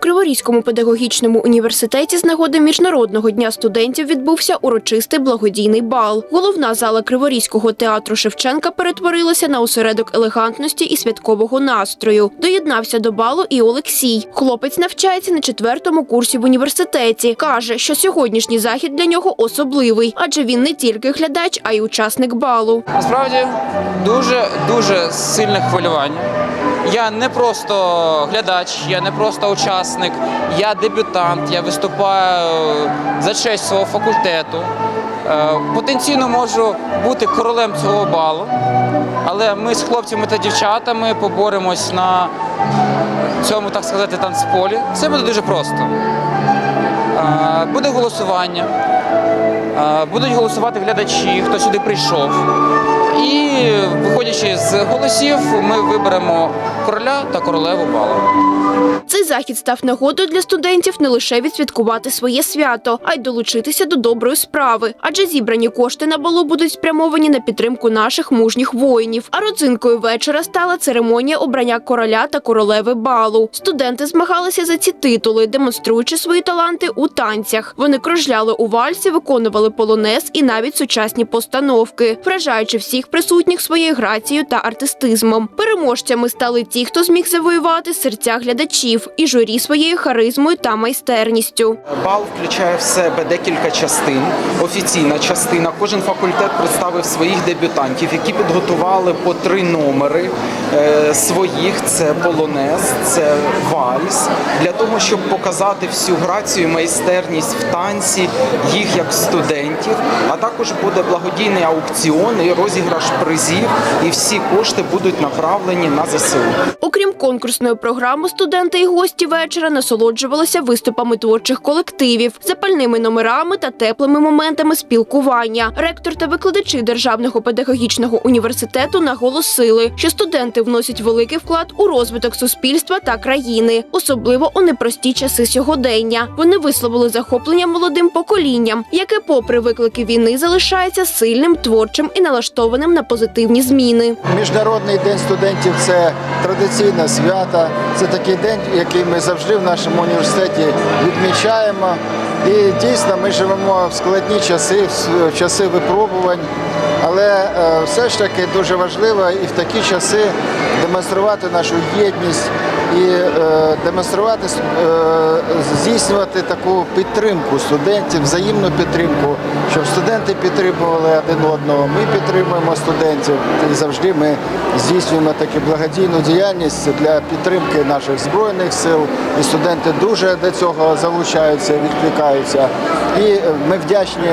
Криворізькому педагогічному університеті з нагоди міжнародного дня студентів відбувся урочистий благодійний бал. Головна зала Криворізького театру Шевченка перетворилася на осередок елегантності і святкового настрою. Доєднався до балу і Олексій. Хлопець навчається на четвертому курсі в університеті. каже, що сьогоднішній захід для нього особливий, адже він не тільки глядач, а й учасник балу. Насправді дуже дуже сильне хвилювання. Я не просто глядач, я не просто учасник, я дебютант, я виступаю за честь свого факультету. Е, Потенційно можу бути королем цього балу, але ми з хлопцями та дівчатами поборемось на цьому, так сказати, танцполі. Це буде дуже просто. Буде голосування. Будуть голосувати глядачі, хто сюди прийшов. І виходячи з голосів, ми виберемо короля та королеву балу. Цей захід став нагодою для студентів не лише відсвяткувати своє свято, а й долучитися до доброї справи. Адже зібрані кошти на балу будуть спрямовані на підтримку наших мужніх воїнів. А родзинкою вечора стала церемонія обрання короля та королеви балу. Студенти змагалися за ці титули, демонструючи свої таланти у танцях. Вони кружляли у вальсі, виконували полонез і навіть сучасні постановки, вражаючи всіх присутніх своєю грацією та артистизмом. Переможцями стали ті, хто зміг завоювати серця глядачів і журі своєю харизмою та майстерністю. Бал включає в себе декілька частин. Офіційна частина. Кожен факультет представив своїх дебютантів, які підготували по три номери е, своїх. Це полонез, це вальс, для того, щоб показати всю грацію, і майстерність в танці їх як студентів. А також буде благодійний аукціон і розіграш призів. І всі кошти будуть направлені на ЗСУ. Окрім конкурсної програми, студенти і гості вечора насолоджувалися виступами творчих колективів, запальними номерами та теплими моментами спілкування. Ректор та викладачі Державного педагогічного університету наголосили, що студенти вносять великий вклад у розвиток суспільства та країни, особливо у непрості часи сьогодення. Вони висловили захоплення молодим поколінням, яке, попри виклики війни, залишається сильним, творчим і налаштованим на позитивні зміни. Міжнародний день студентів це традиційне свято. Це такий день, який ми завжди в нашому університеті відмічаємо. І дійсно ми живемо в складні часи, в часи випробувань. Але е, все ж таки дуже важливо і в такі часи демонструвати нашу єдність і е, демонструвати, е, здійснювати таку підтримку студентів, взаємну підтримку, щоб студенти підтримували один одного. Ми підтримуємо студентів і завжди ми здійснюємо таку благодійну діяльність для підтримки наших збройних сил. І студенти дуже до цього залучаються, відкликаються. І ми вдячні,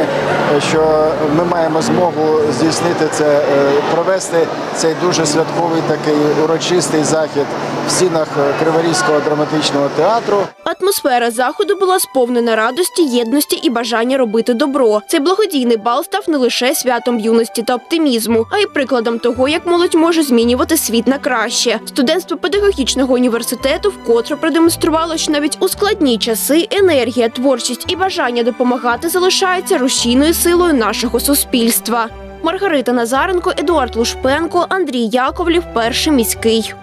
що ми маємо змогу здійснити це, е, провести цей дуже святковий такий урочистий захід в стінах Криворізького драматичного театру. Атмосфера заходу була сповнена радості, єдності і бажання робити добро. Цей благодійний бал став не лише святом юності та оптимізму, а й прикладом того, як молодь може змінювати світ на краще. Студентство педагогічного університету вкотре продемонструвало, що навіть у складні часи енергія, творчість і бажання допомагати залишаються рушійною силою нашого суспільства. Маргарита Назаренко, Едуард Лушпенко, Андрій Яковлів, перший міський.